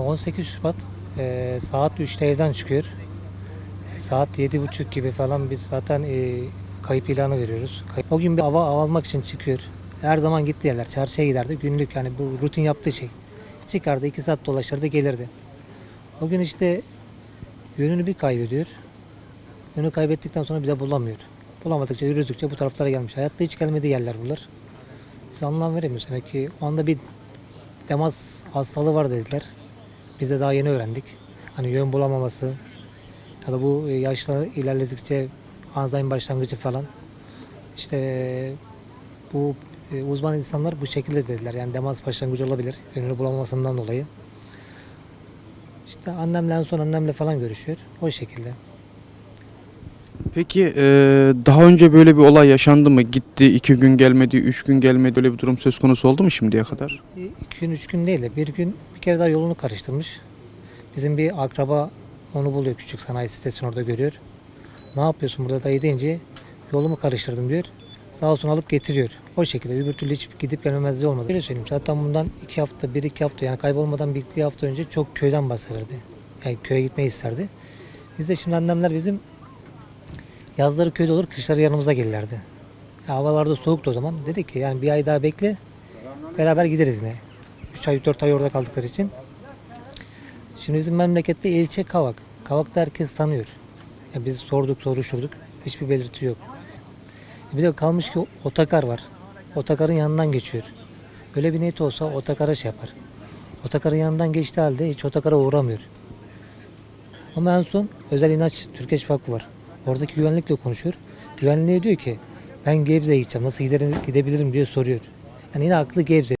18 Şubat e, saat 3'te evden çıkıyor. E, saat 7.30 gibi falan biz zaten e, kayıp ilanı veriyoruz. O gün bir hava almak için çıkıyor. Her zaman gitti yerler. Çarşıya giderdi. Günlük yani bu rutin yaptığı şey. Çıkardı 2 saat dolaşırdı gelirdi. O gün işte yönünü bir kaybediyor. Yönü kaybettikten sonra bir de bulamıyor. Bulamadıkça yürüdükçe bu taraflara gelmiş. Hayatta hiç gelmediği yerler bunlar. Biz anlam veremiyoruz. Demek ki o anda bir demans hastalığı var dediler. Biz de daha yeni öğrendik. Hani yön bulamaması ya da bu e, yaşla ilerledikçe Alzheimer başlangıcı falan. İşte e, bu e, uzman insanlar bu şekilde dediler. Yani demans başlangıcı olabilir. Yönünü bulamamasından dolayı. İşte annemle en son annemle falan görüşüyor. O şekilde. Peki daha önce böyle bir olay yaşandı mı? Gitti iki gün gelmedi, üç gün gelmedi öyle bir durum söz konusu oldu mu şimdiye kadar? İki gün, üç gün değil de bir gün bir kere daha yolunu karıştırmış. Bizim bir akraba onu buluyor küçük sanayi sitesini orada görüyor. Ne yapıyorsun burada dayı deyince yolumu karıştırdım diyor. Sağ olsun alıp getiriyor. O şekilde öbür türlü hiç gidip gelmemezliği olmadı. Öyle söyleyeyim zaten bundan iki hafta, bir iki hafta yani kaybolmadan bir iki hafta önce çok köyden bahsederdi. Yani köye gitmeyi isterdi. Biz de şimdi annemler bizim yazları köyde olur, kışları yanımıza gelirlerdi. Ya havalarda soğuktu o zaman. Dedik ki yani bir ay daha bekle, beraber gideriz yine. 3 ay 4 ay orada kaldıkları için. Şimdi bizim memlekette ilçe Kavak. Kavak'ta herkes tanıyor. Yani biz sorduk soruşturduk. Hiçbir belirti yok. Bir de kalmış ki otakar var. Otakarın yanından geçiyor. Öyle bir niyeti olsa otakara şey yapar. Otakarın yanından geçtiği halde hiç otakara uğramıyor. Ama en son özel inanç Türkeş Vakfı var. Oradaki güvenlikle konuşuyor. Güvenliğe diyor ki ben Gebze'ye gideceğim nasıl giderim, gidebilirim diye soruyor. Yani yine aklı Gebze.